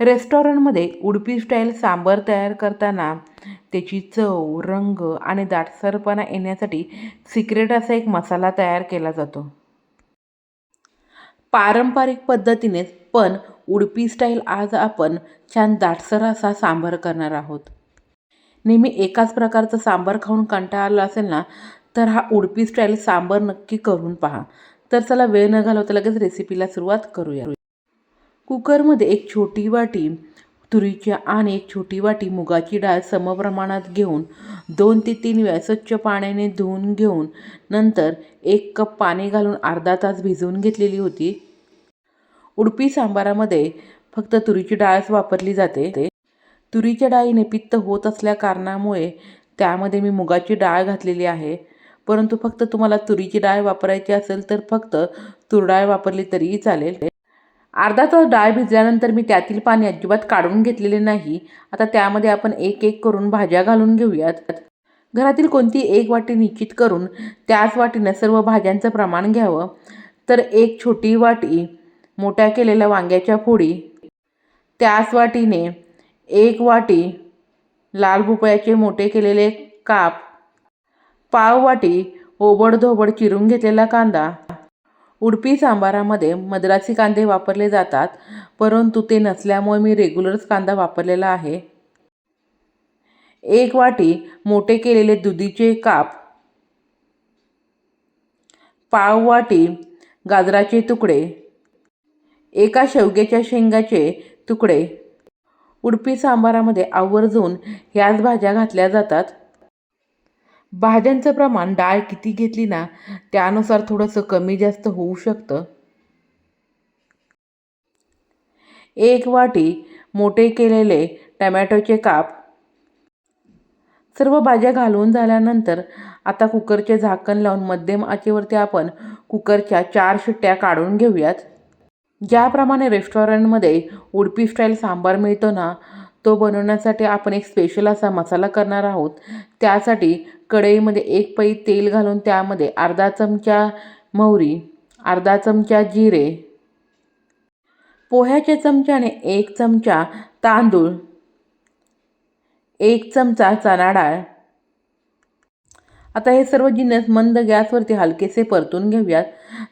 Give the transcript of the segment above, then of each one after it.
रेस्टॉरंटमध्ये उडपी स्टाईल सांबार तयार करताना त्याची चव रंग आणि दाटसरपणा येण्यासाठी सिक्रेट असा एक मसाला तयार केला जातो. पारंपरिक पद्धतीनेच पण उडपी स्टाईल आज आपण छान दाटसर असा सांबार करणार आहोत. नेहमी एकाच प्रकारचं सांबार खाऊन कंटाळा आला असेल ना तर हा उडपी स्टाईल सांबार नक्की करून पहा. तर चला वेळ न घालवता लगेच रेसिपीला सुरुवात करूया. कुकरमध्ये एक छोटी वाटी तुरीची आणि एक छोटी वाटी मुगाची डाळ समप्रमाणात घेऊन दोन ते तीन वेळा स्वच्छ पाण्याने धुवून घेऊन नंतर एक कप पाणी घालून अर्धा तास भिजवून घेतलेली होती. उडपी सांबारामध्ये फक्त तुरीची डाळच वापरली जाते. तुरीच्या डाळीने पित्त होत असल्या कारणामुळे त्यामध्ये मी मुगाची डाळ घातलेली आहे. परंतु फक्त तुम्हाला तुरीची डाळ वापरायची असेल तर फक्त तूर डाळ वापरली तरीही चालेल. अर्धा तास डाळ भिजल्यानंतर मी त्यातील पाणी अजिबात काढून घेतलेले नाही. आता त्यामध्ये आपण एक एक करून भाज्या घालून घेऊयात. घरातील कोणती एक वाटी निश्चित करून त्याच वाटीनं सर्व भाज्यांचं प्रमाण घ्यावं. तर एक छोटी वाटी मोठ्या केलेल्या वांग्याच्या फोडी. त्याच वाटीने एक वाटी लाल भोपळ्याचे मोठे केलेले काप. पाव वाटी ओबडधोबड चिरून घेतलेला कांदा. उडपी सांबारामध्ये मद्रासी कांदे वापरले जातात परंतु ते नसल्यामुळे मी रेग्युलरच कांदा वापरलेला आहे. एक वाटी मोठे केलेले दुधीचे काप पाव वाटी गाजराचे तुकडे एका शेवग्याच्या शेंगाचे तुकडे. उडपी सांबारामध्ये आवर्जून ह्याच भाज्या घातल्या जातात. भाज्यांचं प्रमाण डाळ किती घेतली ना त्यानुसार थोडंसं कमी जास्त होऊ शकतं. एक वाटी मोठे केलेले टमॅटोचे काप. सर्व भाज्या घालून झाल्यानंतर आता कुकरचे झाकण लावून मध्यम आचेवरती आपण कुकरच्या चार शिट्ट्या काढून घेऊयात. ज्याप्रमाणे रेस्टॉरंटमध्ये उडपी स्टाईल सांबार मिळतो ना तो बनवण्यासाठी आपण एक स्पेशल असा मसाला करणार आहोत. त्यासाठी कढईमध्ये एक पै तेल घालून त्यामध्ये अर्धा चमचा मोहरी अर्धा चमचा जिरे पोह्याच्या चमच्याने एक चमचा तांदूळ एक चमचा चणा डाळ. आता हे सर्व जिन्नस मंद गॅसवरती हलकेसे परतून घेऊयात.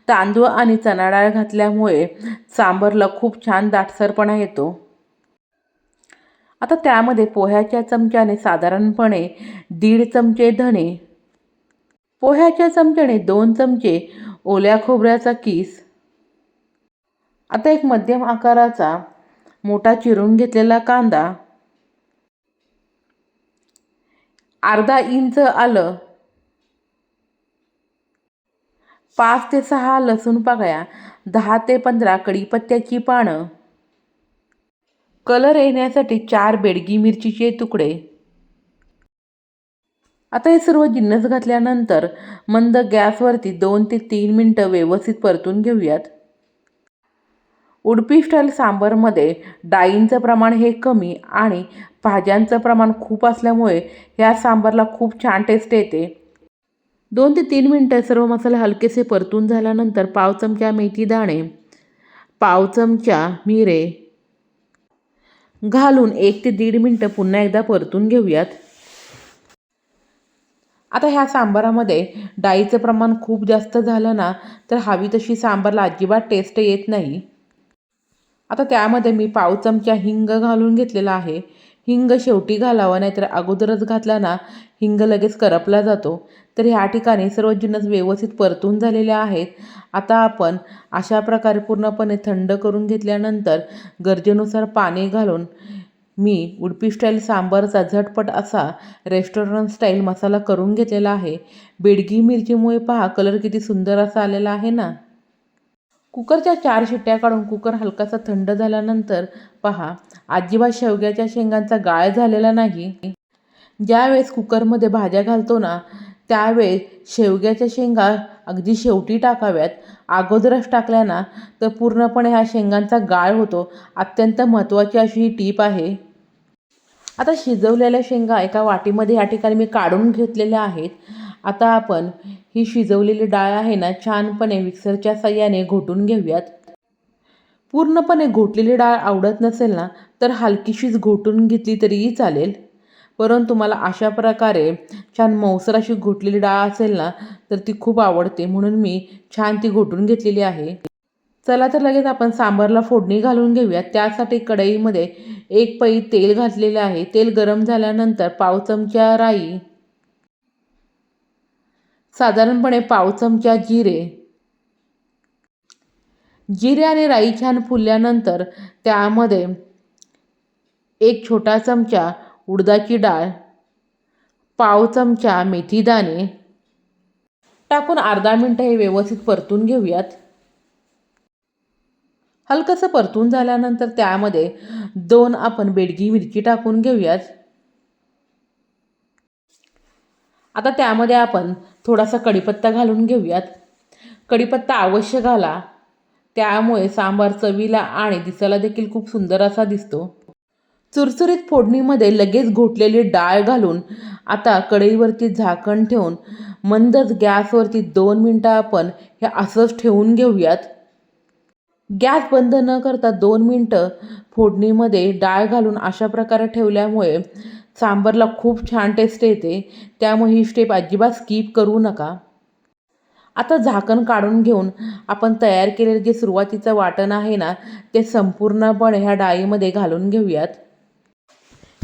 तांदूळ आणि चणा डाळ घातल्यामुळे सांबरला खूप छान दाटसरपणा येतो. आता त्यामध्ये पोह्याच्या चमच्याने साधारणपणे दीड चमचे धणे पोह्याच्या चमच्याने दोन चमचे ओल्या खोबऱ्याचा किस. आता एक मध्यम आकाराचा मोठा चिरून घेतलेला कांदा. अर्धा इंच आलं. पाच ते सहा लसूण पाकळ्या दहा ते पंधरा कढीपत्त्याची पानं. कलर येण्यासाठी चार बेडगी मिरचीचे तुकडे. आता हे सर्व जिन्नस घातल्यानंतर मंद गॅसवरती दोन ते तीन मिनटं व्यवस्थित परतून घेऊयात. उडपी स्टाईल सांबरमध्ये डाळींचं प्रमाण हे कमी आणि भाज्यांचं प्रमाण खूप असल्यामुळे ह्या सांबारला खूप छान टेस्ट येते. दोन ते तीन मिनटं सर्व मसाले हलकेसे परतून झाल्यानंतर पाव चमचा मेथी दाणे पाव चमचा मिरे घालून एक ते दीड मिनटं पुन्हा एकदा परतून घेऊयात. आता ह्या सांबारामध्ये डाळीचं प्रमाण खूप जास्त झालं ना तर हवी तशी सांबारला अजिबात टेस्ट येत नाही. आता त्यामध्ये मी पाव चमचा हिंग घालून घेतलेला आहे. हिंग शेवटी घालावा नाहीतर अगोदरच घातला ना हिंग लगेच करपला जातो. तर ह्या ठिकाणी सर्व जिन्नस व्यवस्थित परतून झालेले आहेत. आता आपण अशा प्रकारे पूर्णपणे थंड करून घेतल्यानंतर गरजेनुसार पाणी घालून मी उडपी स्टाईल सांबारचा झटपट असा रेस्टॉरंट स्टाईल मसाला करून घेतलेला आहे. बेडगी मिरचीमुळे पहा कलर किती सुंदर असा आलेला आहे ना. कुकरच्या चार शिट्ट्या काढून कुकर हलकासा थंड झाल्यानंतर पहा अजिबात शेवग्याच्या शेंगांचा गाळ झालेला नाही. ज्यावेळेस कुकरमध्ये भाज्या घालतो ना त्यावेळेस शेवग्याच्या शेंगा अगदी शेवटी टाकाव्यात. अगोदरच टाकल्या ना तर पूर्णपणे ह्या शेंगांचा गाळ होतो. अत्यंत महत्त्वाची अशी ही टीप आहे. आता शिजवलेल्या शेंगा एका वाटीमध्ये या ठिकाणी मी काढून घेतलेल्या आहेत. आता आपण ही शिजवलेली डाळ आहे ना छानपणे मिक्सरच्या साह्याने घोटून घेऊयात. पूर्णपणे घोटलेली डाळ आवडत नसेल ना तर हलकीशीच घोटून घेतली तरीही चालेल. परंतु मला अशा प्रकारे छान मौसर अशी घोटलेली डाळ असेल ना तर ती खूप आवडते म्हणून मी छान ती घोटून घेतलेली आहे. चला तर लगेच आपण सांबारला फोडणी घालून घेऊया त्यासाठी कढईमध्ये एक पै तेल घातलेले आहे. तेल गरम झाल्यानंतर पाव चमचा राई. साधारणपणे पाव चमचा जिरे. जिरे आणि राई छान फुलल्यानंतर त्यामध्ये एक छोटा चमचा उडदाची डाळ पाव चमचा मेथीदाणे टाकून अर्धा मिनटं हे व्यवस्थित परतून घेऊयात. हलकंसं परतून झाल्यानंतर त्यामध्ये दोन आपण बेडगी मिरची टाकून घेऊयात. आता त्यामध्ये आपण थोडासा कढीपत्ता घालून घेऊयात. कढीपत्ता अवश्य घाला. त्यामुळे सांबार चवीला आणि दिसायला देखील खूप सुंदर असा दिसतो. चुरचुरीत फोडणीमध्ये लगेच घोटलेली डाळ घालून आता कढईवरती झाकण ठेवून मंदच गॅसवरती दोन मिनटं आपण हे असंच ठेवून घेऊयात. गॅस बंद न करता दोन मिनटं फोडणीमध्ये डाळ घालून अशा प्रकारे ठेवल्यामुळे सांबरला खूप छान टेस्ट येते. त्यामुळे ही स्टेप अजिबात स्किप करू नका. आता झाकण काढून घेऊन आपण तयार केलेलं जे सुरुवातीचं वाटण आहे ना ते संपूर्णपणे ह्या डाळीमध्ये घालून घेऊयात.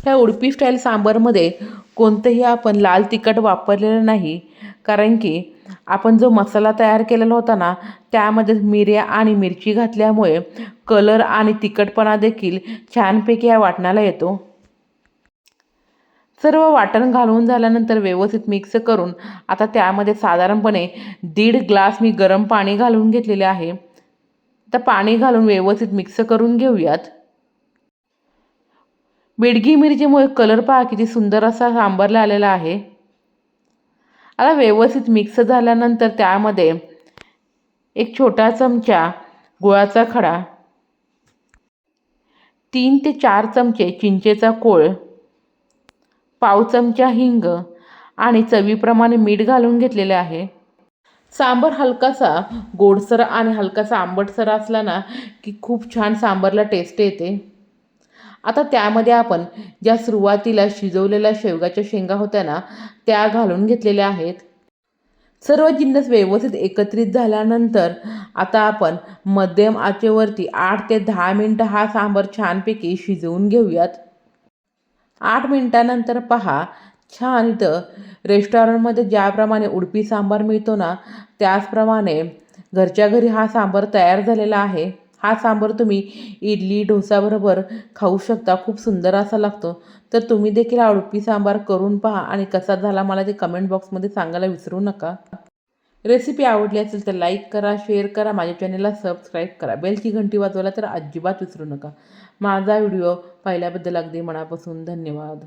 ह्या उडपी स्टाईल सांबरमध्ये कोणतंही आपण लाल तिखट वापरलेलं नाही. कारण की आपण जो मसाला तयार केलेला होता ना त्यामध्ये मिऱ्या आणि मिरची घातल्यामुळे कलर आणि तिखटपणा देखील छानपैकी या वाटणाला येतो. सर्व वाटण घालून झाल्यानंतर व्यवस्थित मिक्स करून आता त्यामध्ये साधारणपणे दीड ग्लास मी गरम पाणी घालून घेतलेले आहे. तर पाणी घालून व्यवस्थित मिक्स करून घेऊयात. बेडगी मिरचीमुळे कलर पहा किती सुंदर असा सांबरला आलेला आहे. आता व्यवस्थित मिक्स झाल्यानंतर त्यामध्ये एक छोटा चमचा गुळाचा खडा तीन ते चार चमचे चिंचेचा कोळ पाव चमचा हिंग आणि चवीप्रमाणे मीठ घालून घेतलेले आहे. सांबर हलकासा गोडसर आणि हलकासा आंबटसर असला ना की खूप छान सांबारला टेस्ट येते. आता त्यामध्ये आपण ज्या सुरुवातीला शिजवलेल्या शेवगाच्या शेंगा होत्या ना त्या घालून घेतलेल्या आहेत. सर्व जिन्नस व्यवस्थित एकत्रित झाल्यानंतर आता आपण मध्यम आचेवरती आठ ते दहा मिनटं हा सांबार छानपैकी शिजवून घेऊयात. आठ मिनटानंतर पहा. छान इथं रेस्टॉरंटमध्ये ज्याप्रमाणे उडपी सांबार मिळतो ना त्याचप्रमाणे घरच्या घरी हा सांबार तयार झालेला आहे. हा सांबार तुम्ही इडली डोसाबरोबर खाऊ शकता. खूप सुंदर असा लागतो. तर तुम्ही देखील हा उडपी सांबार करून पहा आणि कसा झाला मला ते कमेंट बॉक्समध्ये सांगायला विसरू नका. रेसिपी आवडली असेल तर लाईक करा शेअर करा माझ्या चॅनलला सबस्क्राईब करा. बेलची घंटी वाजवायला तर अजिबात विसरू नका. माझा व्हिडिओ पाहिल्याबद्दल अगदी मनापासून धन्यवाद.